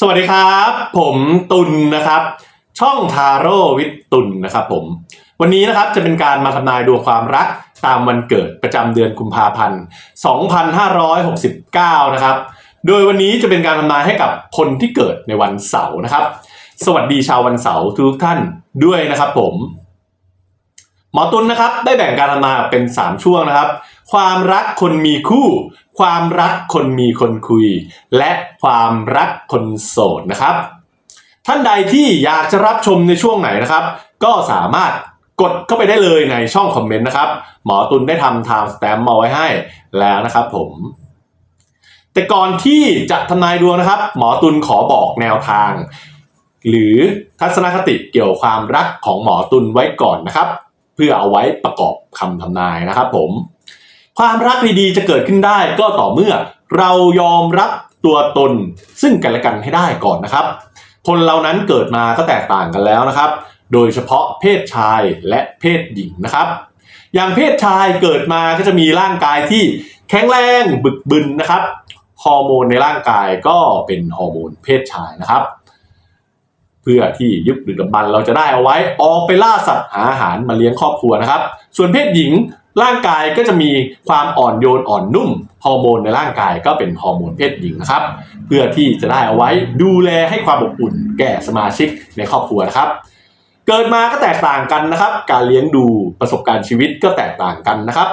สวัสดีครับ ผมตุลนะครับ ช่องทาโร่วิทตุลนะครับผม วันนี้นะครับจะเป็นการมาทำนายดวงความรักตามวันเกิดประจำเดือนกุมภาพันธ์ 2569 นะครับ โดยวันนี้จะเป็นการทำนายให้กับคนที่เกิดในวันเสาร์นะครับ สวัสดีชาววันเสาร์ทุกท่านด้วยนะครับผม หมอตุลนะครับได้แบ่งการทำนายเป็น 3 ช่วงนะครับ ความรักคนมีคู่ ความรักคนมีคนคุย และความรักคนโสดนะครับ ท่านใดที่อยากจะรับชมในช่วงไหนนะครับ ก็สามารถกดเข้าไปได้เลยในช่องคอมเมนต์นะครับ หมอตุลได้ทำ time stamp มาไว้ให้แล้วนะครับผม แต่ก่อนที่จะทำนายดวงนะครับ หมอตุลขอบอกแนวทาง หรือทัศนคติเกี่ยวความรักของหมอตุลไว้ก่อนนะครับ เพื่อเอาไว้ประกอบคำทำนายนะครับผม ความรักดีๆจะเกิดขึ้นได้ก็ต่อเมื่อ เรายอมรับตัวตนซึ่งกันและกันให้ได้ก่อนนะครับ คนเรานั้นเกิดมาก็แตกต่างกันแล้วนะครับ โดยเฉพาะเพศชายและเพศหญิงนะครับ อย่างเพศชายเกิดมาก็จะมีร่างกายที่แข็งแรงบึกบึนนะครับ ฮอร์โมนในร่างกายก็เป็นฮอร์โมนเพศชายนะครับ เพื่อที่ยุคดึกดำบรรเราจะได้เอาไว้ออกไปล่าสัตว์หาอาหารมาเลี้ยงครอบครัวนะครับ ส่วนเพศหญิง ร่างกายก็จะมีความอ่อนโยนอ่อนนุ่มฮอร์โมนในร่างกายก็เป็นฮอร์โมนเพศหญิงนะครับ เพื่อที่จะได้เอาไว้ดูแลให้ความอบอุ่นแก่สมาชิกในครอบครัวนะครับ เกิดมาก็แตกต่างกันนะครับ การเลี้ยงดูประสบการณ์ชีวิตก็แตกต่างกันนะครับ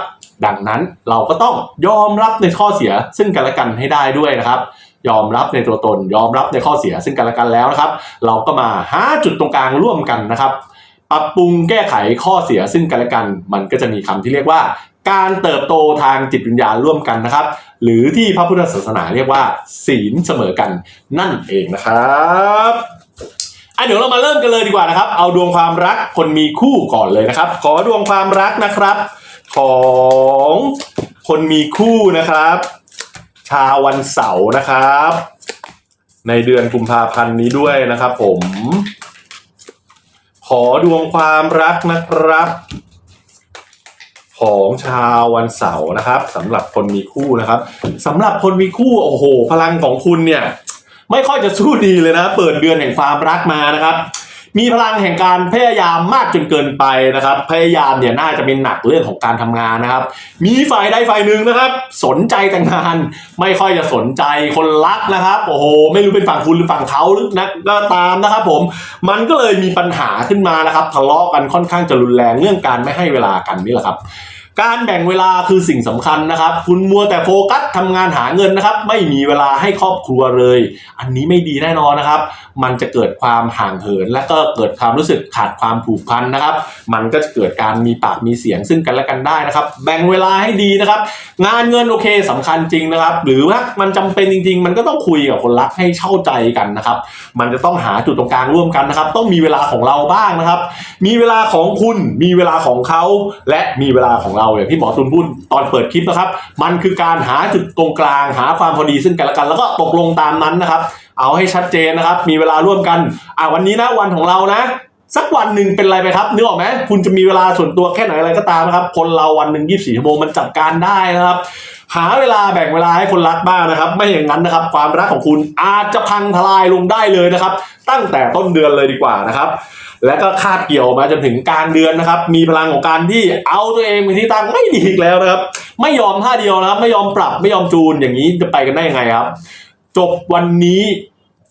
ดังนั้นเราก็ต้องยอมรับในข้อเสียซึ่งกันและกันให้ได้ด้วยนะครับยอมรับในตัวตน ยอมรับในข้อเสียซึ่งกันและกันแล้วนะครับ เราก็มาหาจุดตรงกลางร่วมกันนะครับ ปรับปรุงแก้ไขข้อเสียซึ่งกันและกัน มันก็จะมีคำที่เรียกว่า การเติบโตทางจิตวิญญาณร่วมกันนะครับ หรือที่พระพุทธศาสนาเรียกว่า ศีลเสมอกันนั่นเองนะครับอะเดี๋ยวเรามาเริ่มกันเลยดีกว่านะครับ เอาดวงความรักคนมีคู่ก่อนเลยนะครับ ขอดวงความรักนะครับ ของคนมีคู่นะครับ ชาววันเสาร์นะครับ ในเดือนกุมภาพันธ์นี้ด้วยนะครับ ผม ขอดวงความรักนะครับ ของชาววันเสาร์นะครับสำหรับคนมีคู่นะครับสำหรับคนมีคู่โอ้โห พลังของคุณเนี่ย ไม่ค่อยจะสู้ดีเลยนะ เปิดเดือนแห่งความรักมานะครับ มีพลังแห่งการพยายามมากจนเกินไปนะครับ พยายามเนี่ยน่าจะเป็นหนักเรื่องของการทำงานนะครับ มีฝ่ายใดฝ่ายหนึ่งนะครับ สนใจแต่งงาน ไม่ค่อยจะสนใจคนรักนะครับ โอ้โห ไม่รู้เป็นฝั่งคุณหรือฝั่งเขาหรือนะก็ตามนะครับ ผม มันก็เลยมีปัญหาขึ้นมานะครับ ทะเลาะกันค่อนข้างจะรุนแรงเรื่องการไม่ให้เวลากันนี่แหละครับ การแบ่งเวลาคือสิ่งสำคัญนะครับ คุณมัวแต่โฟกัสทำงานหาเงินนะครับ ไม่มีเวลาให้ครอบครัวเลย อันนี้ไม่ดีแน่นอนนะครับ มันจะเกิดความห่างเหิน และก็เกิดความรู้สึกขาดความผูกพันนะครับ มันก็จะเกิดการมีปากมีเสียงซึ่งกันและกันได้นะครับ แบ่งเวลาให้ดีนะครับ งานเงินโอเคสำคัญจริงนะครับ หรือว่ามันจำเป็นจริง ๆ มันก็ต้องคุยกับคนรักให้เข้าใจกันนะครับ มันจะต้องหาจุดตรงกลางร่วมกันนะครับ ต้องมีเวลาของเราบ้างนะครับ มีเวลาของคุณ มีเวลาของเขา และมีเวลาของเราอย่างที่หมอตุลพูดตอนเปิดคลิปนะครับ มันคือการหาจุดตรงกลาง หาความพอดีซึ่งกันและกัน แล้วก็ตกลงตามนั้นนะครับ เอาให้ชัดเจนนะครับ มีเวลาร่วมกันอ่าวันนี้นะวันของเรานะสักวันหนึ่งเป็นไรไปครับนึกออกไหมคุณจะมีเวลาส่วนตัวแค่ไหนอะไรก็ตามนะครับ คนเราวันหนึ่ง24ชั่วโมงมันจัดการได้นะครับ หาเวลาแบ่งเวลาให้คนรักบ้างนะครับ ไม่อย่างนั้นนะครับ ความรักของคุณอาจจะพังทลายลงได้เลยนะครับ ตั้งแต่ต้นเดือนเลยดีกว่านะครับ และก็คาดเกี่ยวมาจนถึงกลางเดือนนะครับ มีพลังของการที่เอาตัวเองเป็นที่ตั้งไม่ดีอีกแล้วนะครับ ไม่ยอมท่าเดียวนะครับ ไม่ยอมปรับไม่ยอมจูนอย่างนี้จะไปกันได้ยังไงครับ จบวันนี้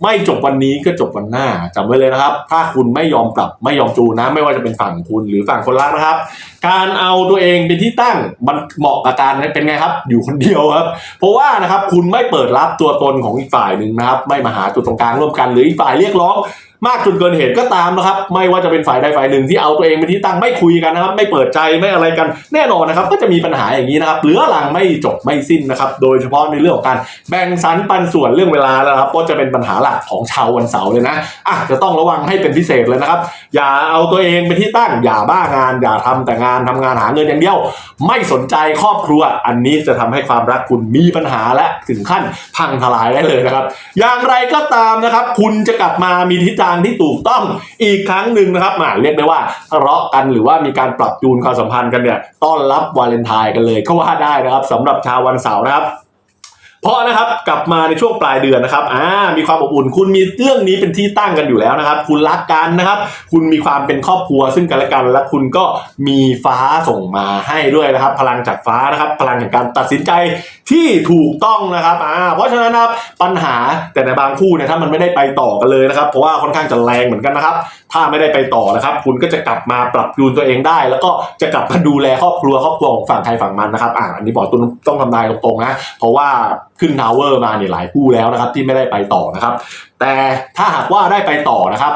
ไม่จบวันนี้ก็จบวันหน้าจำไว้เลยนะครับ ถ้าคุณไม่ยอมปรับไม่ยอมจูนนะ ไม่ว่าจะเป็นฝั่งคุณหรือฝั่งคนรักนะครับ การเอาตัวเองเป็นที่ตั้งมันเหมาะกับการเป็นไงครับ อยู่คนเดียวครับ เพราะว่านะครับคุณไม่เปิดรับตัวตนของอีกฝ่ายหนึ่งนะครับ ไม่มาหาจุดตรงกลางร่วมกันหรืออีกฝ่ายเรียกร้อง มากจนเกินเหตุก็ตามนะครับ ไม่ว่าจะเป็นฝ่ายใดฝ่ายหนึ่งที่เอาตัวเองเป็นที่ตั้งไม่คุยกันนะครับ ไม่เปิดใจไม่อะไรกัน แน่นอนนะครับ ก็จะมีปัญหาอย่างนี้นะครับเหลือหลังไม่จบไม่สิ้นนะครับ โดยเฉพาะในเรื่องของการแบ่งสรรปันส่วนเรื่องเวลานะครับ ก็จะเป็นปัญหาหลักของชาววันเสาร์เลยนะอะจะต้องระวังให้เป็นพิเศษเลยนะครับ อย่าเอาตัวเองเป็นที่ตั้ง อย่าบ้างาน อย่าทำแต่งานทำงานหาเงินอย่างเดียว ไม่สนใจครอบครัว อันนี้จะทำให้ความรักคุณมีปัญหาและถึงขั้นพังทลายได้เลยนะครับ อย่างไรก็ตามนะครับ คุณจะกลับมามีทิศทางที่ถูกต้องอีกครั้งหนึ่งนะครับมาเรียกได้ว่าทะเลาะกันหรือว่ามีการปรับจูนความสัมพันธ์กันเนี่ยต้อนรับวาเลนไทน์กันเลยก็ว่าได้นะครับสำหรับชาววันเสาร์นะครับเพราะนะครับกลับมาในช่วงปลายเดือนนะครับอ่ามีความอบอุ่น คุณมีเรื่องนี้เป็นที่ตั้งกันอยู่แล้วนะครับ คุณรักกันนะครับ คุณมีความเป็นครอบครัวซึ่งกันและกันและคุณก็มีฟ้าส่งมาให้ด้วยนะครับ พลังจากฟ้านะครับ พลังแห่งการตัดสินใจที่ถูกต้องนะครับอ่าเพราะฉะนั้นนะครับปัญหาแต่ในบางคู่เนี่ยถ้ามันไม่ได้ไปต่อกันเลยนะครับ เพราะว่าค่อนข้างจะแรงเหมือนกันนะครับ ถ้าไม่ได้ไปต่อนะครับ คุณก็จะกลับมาปรับจูนตัวเองได้ แล้วก็จะกลับมาดูแลครอบครัวครอบครัวของฝั่งใครฝั่งมันนะครับอ่าอันนี้บอกตุนต้องทำนายตรงๆนะเพราะว่า ขึ้นทาวเวอร์มาเนี่ยหลายคู่แล้วนะครับที่ไม่ได้ไปต่อนะครับ แต่ถ้าหากว่าได้ไปต่อนะครับ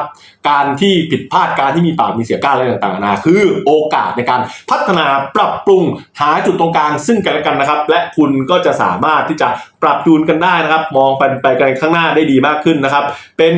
การที่ผิดพลาดการที่มีปากมีเสียก้าอะไรต่างๆนานาคือโอกาสในการพัฒนาปรับปรุงหาจุดตรงกลางซึ่งกันและกันนะครับ และคุณก็จะสามารถที่จะปรับจูนกันได้นะครับ มองไปไปไกลข้างหน้าได้ดีมากขึ้นนะครับ เป็น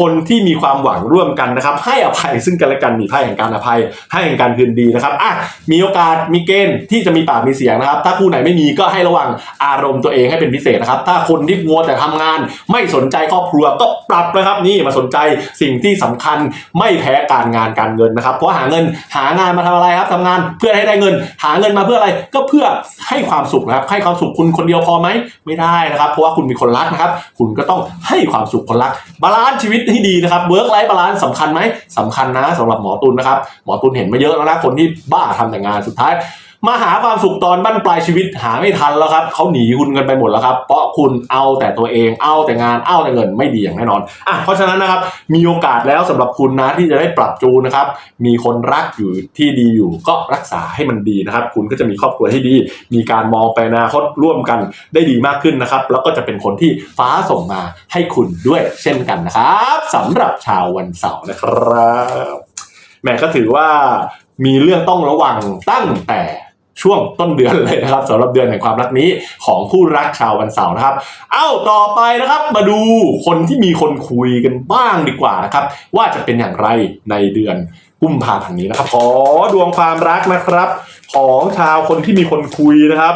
คนที่มีความหวังร่วมกันนะครับ ให้อภัยซึ่งกันและกันมีไพ่แห่งการอภัย ให้แห่งการคืนดีนะครับอะมีโอกาสมีเกณฑ์ที่จะมีปากมีเสียงนะครับ ถ้าคู่ไหนไม่มีก็ให้ระวังอารมณ์ตัวเองให้เป็นพิเศษนะครับ ถ้าคนที่มัวแต่ทำงาน ไม่สนใจครอบครัวก็ปรับนะครับนี่มาสนใจสิ่งที่สำคัญไม่แพ้การงานการเงินนะครับ เพราะหาเงินหางานมาทำอะไรครับทำงานเพื่อให้ได้เงิน หาเงินมาเพื่ออะไรก็เพื่อให้ความสุขนะครับ ให้ความสุขคุณคนเดียวพอไหมไม่ได้นะครับ เพราะว่าคุณมีคนรักนะครับ คุณก็ต้องให้ความสุขคนรัก บาลานซ์ชีวิตให้ดีนะครับเวิร์กไลฟ์บาลานซ์สำคัญไหมสำคัญนะสำหรับหมอตุลนะครับ หมอตุลเห็นมาเยอะแล้วนะคนที่บ้าทำแต่งานสุดท้าย มาหาความสุขตอนบั้นปลายชีวิตหาไม่ทันแล้วครับเขาหนีคุณกันไปหมดแล้วครับ เพราะคุณเอาแต่ตัวเองเอาแต่งานเอาแต่เงินไม่ดีอย่างแน่นอนอะเพราะฉะนั้นนะครับมีโอกาสแล้วสำหรับคุณนะที่จะได้ปรับจูนนะครับ มีคนรักอยู่ที่ดีอยู่ก็รักษาให้มันดีนะครับ คุณก็จะมีครอบครัวที่ดี มีการมองไปอนาคตร่วมกันได้ดีมากขึ้นนะครับ แล้วก็จะเป็นคนที่ฟ้าส่งมาให้คุณด้วยเช่นกันนะครับสำหรับชาววันเสาร์นะครับแหม่ก็ถือว่ามีเรื่องต้องระวังตั้งแต่ ช่วงต้นเดือนเลยนะครับสำหรับเดือนแห่งความรักนี้ของคู่รักชาววันเสาร์นะครับ เอ้าต่อไปนะครับมาดูคนที่มีคนคุยกันบ้างดีกว่านะครับ ว่าจะเป็นอย่างไรในเดือนกุมภาพันธ์นี้นะครับ ขอดวงความรักนะครับ ของชาวคนที่มีคนคุยนะครับ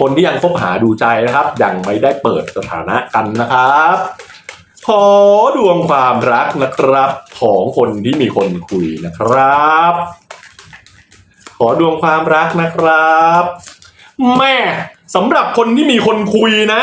คนที่ยังคบหาดูใจนะครับ ยังไม่ได้เปิดสถานะกันนะครับขอดวงความรักนะครับของคนที่มีคนคุยนะครับ อดวงความรักนะครับ แม่สำหรับคนที่มีคนคุยนะ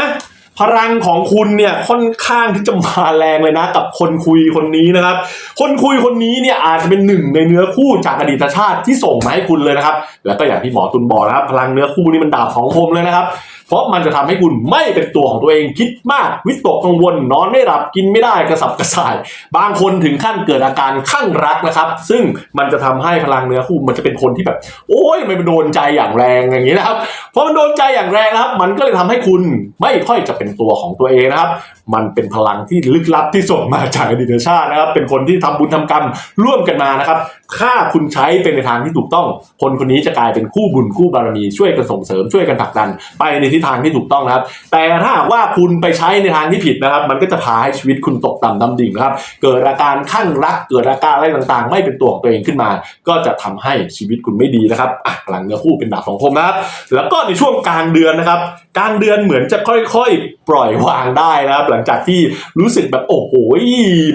พลังของคุณเนี่ยค่อนข้างที่จะมาแรงเลยนะ กับคนคุยคนนี้นะครับ คนคุยคนนี้เนี่ยอาจจะเป็นหนึ่งในเนื้อคู่จากอดีตชาติที่ส่งมาให้คุณเลยนะครับ แล้วก็อย่างที่หมอตุลบอกนะครับ พลังเนื้อคู่นี่มันดาบของคมเลยนะครับ เพราะมันจะทำให้คุณไม่เป็นตัวของตัวเองคิดมากวิตกกังวลนอนไม่หลับกินไม่ได้กระสับกระส่าย บางคนถึงขั้นเกิดอาการข้างรักนะครับ ซึ่งมันจะทำให้พลังเนื้อคู่มันจะเป็นคนที่แบบ โอ้ยมันโดนใจอย่างแรงอย่างนี้นะครับพอมันโดนใจอย่างแรงนะครับ มันก็เลยทำให้คุณไม่ค่อยจะเป็นตัวของตัวเองนะครับ มันเป็นพลังที่ลึกลับที่ส่งมาจากอดีตชาตินะครับ เป็นคนที่ทำบุญทำกรรมร่วมกันมานะครับ ถ้าคุณใช้เป็นในทางที่ถูกต้อง คนคนนี้จะกลายเป็นคู่บุญคู่บารมีช่วยกันส่งเสริมช่วยกันผลักดันไปในทิศทางที่ถูกต้องนะครับ แต่ถ้าหากว่าคุณไปใช้ในทางที่ผิดนะครับ มันก็จะพาให้ชีวิตคุณตกต่ำดำดิ่งนะครับ เกิดอาการข้างรัก เกิดอาการอะไรต่างๆ ไม่เป็นตัวของตัวเองขึ้นมา ก็จะทำให้ชีวิตคุณไม่ดีนะครับอะพลังเนื้อคู่เป็นดาบสองคมนะครับ แล้วก็ในช่วงกลางเดือนนะครับกลางเดือนเหมือนจะค่อยๆ ปล่อยวางได้นะครับ หลังจากที่รู้สึกแบบโอ้โห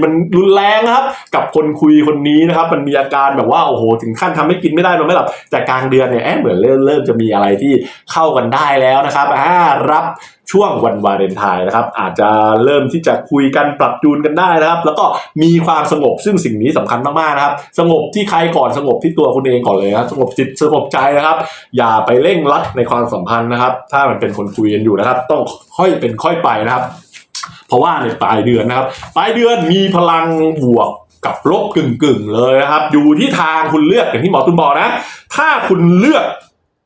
มันรุนแรงครับ กับคนคุยคนนี้นะครับ มันมีอาการแบบว่าโอ้โห ถึงขั้นทำให้กินไม่ได้นอนไม่หลับแต่กลางเดือนเนี่ยแอบเหมือนเริ่มเริ่มจะมีอะไรที่เข้ากันได้แล้วนะครับอ่ารับช่วงวันวาเลนไทน์นะครับ อาจจะเริ่มที่จะคุยกันปรับจูนกันได้นะครับ แล้วก็มีความสงบซึ่งสิ่งนี้สำคัญมากๆนะครับ สงบที่ใครก่อนสงบที่ตัวคุณเองก่อนเลยนะครับสงบจิตสงบใจนะครับ อย่าไปเร่งรัดในความสัมพันธ์นะครับ ถ้ามันเป็นคนคุยกันอยู่นะครับ ต้องค่อยเป็นค่อยไปนะครับ เพราะว่าในปลายเดือนนะครับ ปลายเดือนมีพลังบวกกับลบกึ่งๆเลยนะครับ อยู่ที่ทางคุณเลือกอย่างที่หมอตุนบอกนะ ถ้าคุณเลือก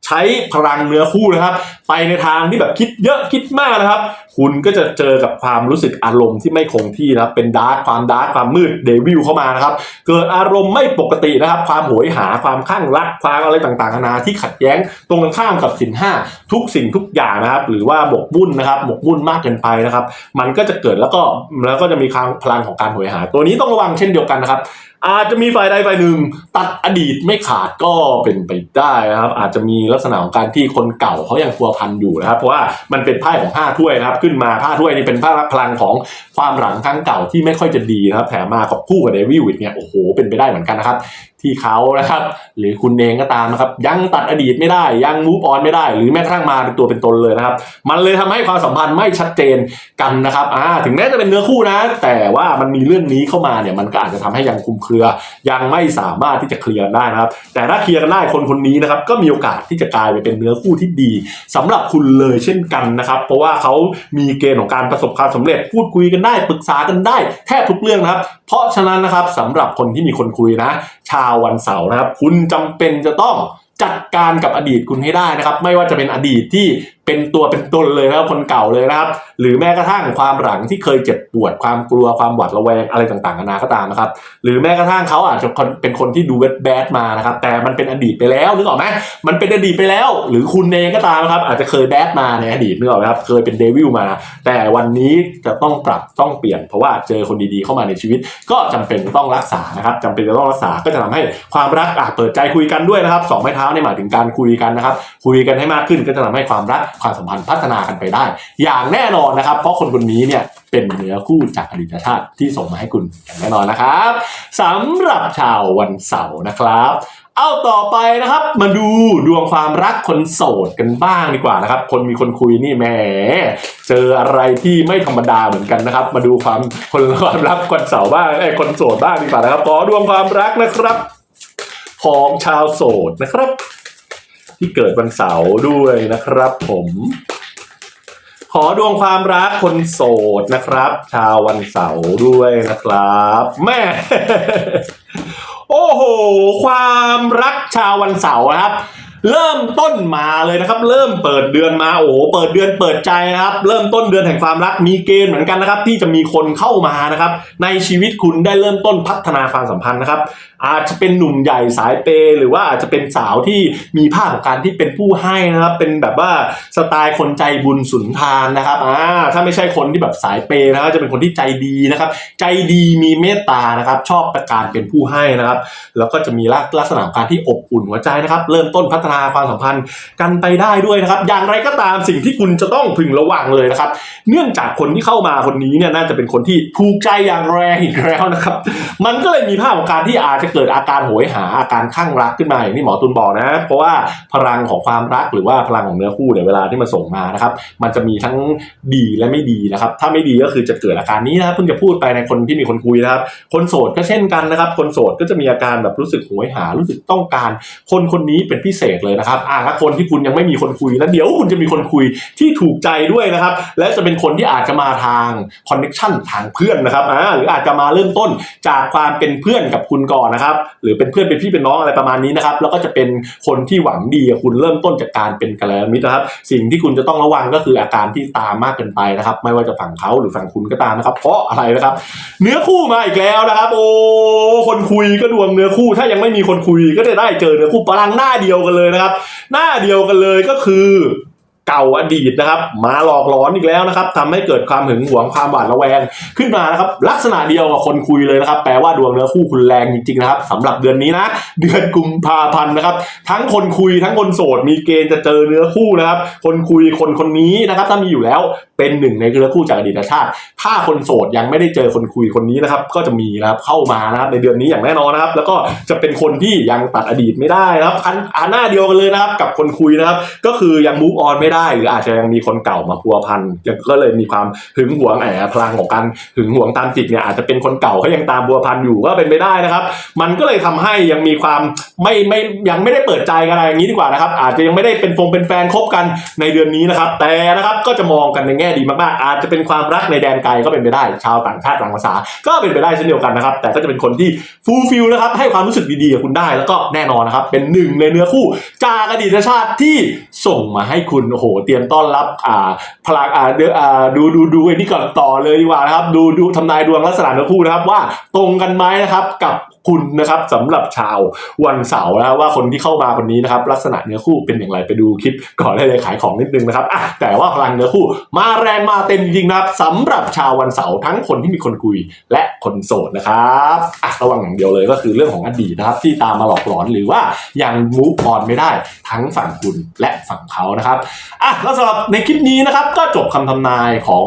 ใช้พลังเนื้อคู่นะครับ ไปในทางที่แบบคิดเยอะคิดมากนะครับ คุณก็จะเจอกับความรู้สึกอารมณ์ที่ไม่คงที่นะครับ เป็นดาร์กความดาร์กความมืดเดวิลเข้ามานะครับ เกิดอารมณ์ไม่ปกตินะครับ ความโหยหาความข้างรักความอะไรต่างๆนานาที่ขัดแย้งตรงกันข้ามกับสินห้าทุกสิ่งทุกอย่างนะครับ หรือว่าหมกมุ่นนะครับหมกมุ่นมากเกินไปนะครับ มันก็จะเกิดแล้วก็แล้วก็จะมีความพลังของการโหยหา ตัวนี้ต้องระวังเช่นเดียวกันนะครับอาจจะมีฝ่ายใดฝ่ายหนึ่ง ตัดอดีตไม่ขาดก็เป็นไปได้นะครับ อาจจะมีลักษณะของการที่คนเก่าเขายังพัวพันอยู่นะครับ เพราะว่ามันเป็นไพ่ของห้าถ้วยนะครับ ขึ้นมาห้าถ้วยนี่เป็นพลังของความหลังครั้งเก่าที่ไม่ค่อยจะดีนะครับ แถมมากับคู่กับเดวิลวิดเนี่ยโอ้โหเป็นไปได้เหมือนกันนะครับที่เขานะครับ หรือคุณเองก็ตามนะครับ ยังตัดอดีตไม่ได้ ยังมูฟออนไม่ได้ หรือแม้กระทั่งมาเป็นตัวเป็นตนเลยนะครับ มันเลยทำให้ความสัมพันธ์ไม่ชัดเจนกันนะครับอ่าถึงแม้จะเป็นเนื้อคู่นะ แต่ว่ามันมีเรื่องนี้เข้ามาเนี่ยมันก็อาจจะทำให้ยังคุมเครือ ยังไม่สามารถที่จะเคลียร์ได้นะครับ แต่ถ้าเคลียร์กันได้คนคนนี้นะครับก็มีโอกาสที่จะกลายไปเป็นเนื้อคู่ที่ดีสำหรับคุณเลยเช่นกันนะครับ เพราะว่าเขามีเกณฑ์ของการประสบความสำเร็จพูดคุยกันได้ปรึกษากันได้แทบทุกเรื่องนะครับ เพราะฉะนั้นนะครับสำหรับคนที่มีคนคุยนะ ชาววันเสาร์นะครับ คุณจำเป็นจะต้องจัดการกับอดีตคุณให้ได้นะครับ ไม่ว่าจะเป็นอดีตที่ เป็นตัวเป็นตนเลยนะครับคนเก่าเลยนะครับ หรือแม้กระทั่งความหลังที่เคยเจ็บปวดความกลัวความหวาดระแวงอะไรต่างๆนานาก็ตามนะครับ หรือแม้กระทั่งเขาอาจจะเป็นคนที่ดูเวทแบดมานะครับ แต่มันเป็นอดีตไปแล้วนึกออกไหมมันเป็นอดีตไปแล้ว หรือคุณเองก็ตามนะครับ อาจจะเคยแบดมาในอดีตนึกออกไหมครับเคยเป็นเดวิลมา แต่วันนี้จะต้องปรับต้องเปลี่ยน เพราะว่าเจอคนดีๆเข้ามาในชีวิต ก็จำเป็นต้องรักษานะครับจำเป็นจะต้องรักษาก็จะทำให้ความรักอะเปิดใจคุยกันด้วยนะครับสองไม้เท้าเนี่ยหมายถึงการคุยกันนะครับคุยกันให้มากขึ้นก็จะทำให้ความรักความสัมพันธ์พัฒนากันไปได้ อย่างแน่นอนนะครับ เพราะคนคนนี้เนี่ยเป็นเนื้อคู่จากอดีตชาติที่ส่งมาให้คุณอย่างแน่นอนนะครับสำหรับชาววันเสาร์นะครับเอาต่อไปนะครับ มาดูดวงความรักคนโสดกันบ้างดีกว่านะครับ คนมีคนคุยนี่แหมเจออะไรที่ไม่ธรรมดาเหมือนกันนะครับ มาดูความคนความรักคนเสาร์บ้างไอ้คนโสดบ้างดีกว่านะครับขอดวงความรักนะครับ ของชาวโสดนะครับ ที่เกิดวันเสาร์ด้วยนะครับผมขอดวงความรักคนโสดนะครับ ชาววันเสาร์ด้วยนะครับแม่โอ้โห ความรักชาววันเสาร์ครับ เริ่มต้นมาเลยนะครับ เริ่มเปิดเดือนมาโอ้โหเปิดเดือนเปิดใจนะครับ เริ่มต้นเดือนแห่งความรักมีเกณฑ์เหมือนกันนะครับ ที่จะมีคนเข้ามานะครับ ในชีวิตคุณได้เริ่มต้นพัฒนาความสัมพันธ์นะครับ อาจจะเป็นหนุ่มใหญ่สายเปย์หรือว่าอาจจะเป็นสาวที่มีภาพของการที่เป็นผู้ให้นะครับ เป็นแบบว่าสไตล์คนใจบุญสุนทานนะครับอ่าถ้าไม่ใช่คนที่แบบสายเปย์นะครับจะเป็นคนที่ใจดีนะครับ ใจดีมีเมตตานะครับ ชอบประการเป็นผู้ให้นะครับ แล้วก็จะมีลักษณะการที่อบอุ่นหัวใจนะครับ เริ่มต้นพัฒนาความสัมพันธ์กันไปได้ด้วยนะครับ อย่างไรก็ตามสิ่งที่คุณจะต้องพึงระวังเลยนะครับ เนื่องจากคนที่เข้ามาคนนี้เนี่ยน่าจะเป็นคนที่ถูกใจอย่างแรงอีกแล้วนะครับ มันก็เลยมีภาพของการที่อาจจะเกิดอาการโหยหาอาการข้างรักขึ้นมาอย่างที่หมอตุลบอกนะ เพราะว่าพลังของความรักหรือว่าพลังของเนื้อคู่เนี่ยเวลาที่มันส่งมานะครับ มันจะมีทั้งดีและไม่ดีนะครับ ถ้าไม่ดีก็คือจะเกิดอาการนี้นะครับเพิ่งจะพูดไปในคนที่มีคนคุยนะครับ คนโสดก็เช่นกันนะครับ คนโสดก็จะมีอาการแบบรู้สึกโหยหา รู้สึกต้องการ คนคนนี้เป็นพิเศษเลยนะครับอ่าถ้าคนที่คุณยังไม่มีคนคุยแล้วเดี๋ยวคุณจะมีคนคุยที่ถูกใจด้วยนะครับ และจะเป็นคนที่อาจจะมาทางคอนเน c ชันทางเพื่อนนะครับอ่าหรืออาจจะมาเริ่มต้นจากความเป็นเพื่อนกับคุณก่อนนะครับ หรือเป็นเพื่อนเป็นพี่เป็นน้องอะไรประมาณนี้นะครับ แล้วก็จะเป็นคนที่หวังดีคุณเริ่มต้นจากการเป็นกัลยาณมิตรนะครับ สิ่งที่คุณจะต้องระวังก็คืออาการที่ตามมากเกินไปนะครับ ไม่ว่าจะฝั่งเขาหรือฝั่งคุณก็ตามนะครับ เพราะอะไรนะครับ เนื้อคู่มาอีกแล้วนะครับ โอ้คนคุยก็ดวงเนื้อคู่ ถ้ายังไม่มีคนคุยก็จะได้เจอเนื้อคู่พลังหน้าเดียวกันเลยนะครับ หน้าเดียวกันเลยก็คือ เก่าอดีตนะครับ มาหลอกหลอนอีกแล้วนะครับทำให้เกิดความหึงหวงความหวาดระแวงขึ้นมานะครับลักษณะเดียวกับคนคุยเลยนะครับ แปลว่าดวงเนื้อคู่คุณแรงจริงๆนะครับสำหรับเดือนนี้นะ เดือนกุมภาพันธ์นะครับ ทั้งคนคุยทั้งคนโสดมีเกณฑ์จะเจอเนื้อคู่นะครับ คนคุยคนคนนี้นะครับ ถ้ามีอยู่แล้วเป็นหนึ่งในเนื้อคู่จากอดีตชาติ ถ้าคนโสดยังไม่ได้เจอคนคุยคนนี้นะครับ ก็จะมีนะครับเข้ามานะครับในเดือนนี้อย่างแน่นอนนะครับ แล้วก็จะเป็นคนที่ยังตัดอดีตไม่ได้นะครับคันอาหน้าเดียวกันเลยนะครับ กับคนคุยนะครับ ก็คือยัง move on ไม่ได้ได้ หรืออาจจะยังมีคนเก่ามาพัวพันยังก็เลยมีความหึงหวงแอบพลังของการหึงหวงตามจิตเนี่ยอาจจะเป็นคนเก่าเขายังตามพัวพันอยู่ก็เป็นไปได้นะครับ มันก็เลยทำให้ยังมีความไม่ไม่ยังไม่ได้เปิดใจกันอะไรอย่างนี้ดีกว่านะครับ อาจจะยังไม่ได้เป็นฟงเป็นแฟนคบกันในเดือนนี้นะครับ แต่นะครับก็จะมองกันในแง่ดีมากๆ อาจจะเป็นความรักในแดนไกลก็เป็นไปได้ ชาวต่างชาติต่างภาษา ก็เป็นไปได้เช่นเดียวกันนะครับ แต่ก็จะเป็นคนที่ฟูลฟิลนะครับให้ความรู้สึกดีๆกับคุณได้แล้วก็แน่นอนนะครับ เป็นหนึ่งในเนื้อคู่จากอดีตชาติที่ส่งมาให้คุณโอ้โหเตรียมต้อนรับอ่าพลังอ่าเดอ่าดูดูดูไอ้นี่ก่อนต่อเลยดีกว่านะครับ ดูดูทำนายดวงลักษณะเนื้อคู่นะครับว่าตรงกันไหมนะครับกับคุณนะครับสำหรับชาววันเสาร์นะว่าคนที่เข้ามาคนนี้นะครับลักษณะเนื้อคู่เป็นอย่างไรไปดูคลิปก่อนได้เลยขายของนิดนึงนะครับอะแต่ว่าพลังเนื้อคู่มาแรงมาเต็มจริงนะครับสำหรับชาววันเสาร์ทั้งคนที่มีคนคุยและคนโสดนะครับอะระวังอย่างเดียวเลยก็คือเรื่องของอดีตนะครับที่ตามมาหลอกหลอนหรือว่ายังมูฟออนไม่ได้ทั้งฝั่งคุณและฝั่งเขานะครับอะแล้วสำหรับในคลิปนี้นะครับ ก็จบคำทำนายของ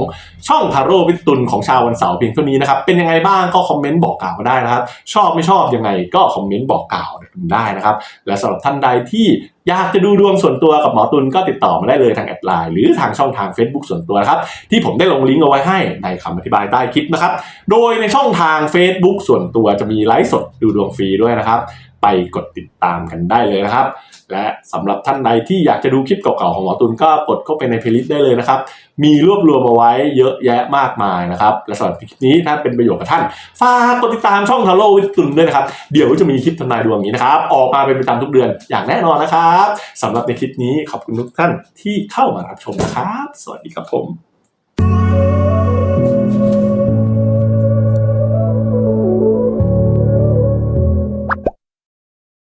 ช่องทาโร่วิตุลของชาววันเสาร์เพียงเท่านี้นะครับ เป็นยังไงบ้างก็คอมเมนต์บอกกล่าวได้นะครับ ชอบไม่ชอบยังไงก็คอมเมนต์บอกกล่าวได้นะครับ และสำหรับท่านใดที่อยากจะดูดวงส่วนตัวกับหมอตุลก็ติดต่อมาได้เลยทางแอดไลน์หรือทางช่องทาง Facebook ส่วนตัวนะครับ ที่ผมได้ลงลิงก์เอาไว้ให้ในคำอธิบายใต้คลิปนะครับ โดยในช่องทาง Facebook ส่วนตัวจะมีไลฟ์สดดูดวงฟรีด้วยนะครับ ไปกดติดตามกันได้เลยนะครับ และสำหรับท่านใดที่อยากจะดูคลิปเก่าๆของหมอตุลก็กดเข้าไปในเพลย์ลิสต์ได้เลยนะครับ มีรวบรวมเอาไว้เยอะแยะมากมายนะครับ และสำหรับคลิปนี้ถ้าเป็นประโยชน์กับท่านฝากกดติดตามช่องทาโร่วิตุนด้วยนะครับ เดี๋ยวจะมีคลิปทำนายดวงนี้นะครับ ออกมาเป็นประจำทุกเดือนอย่างแน่นอนนะครับสำหรับในคลิปนี้ขอบคุณทุกท่านที่เข้ามารับชมนะครับ สวัสดีครับผม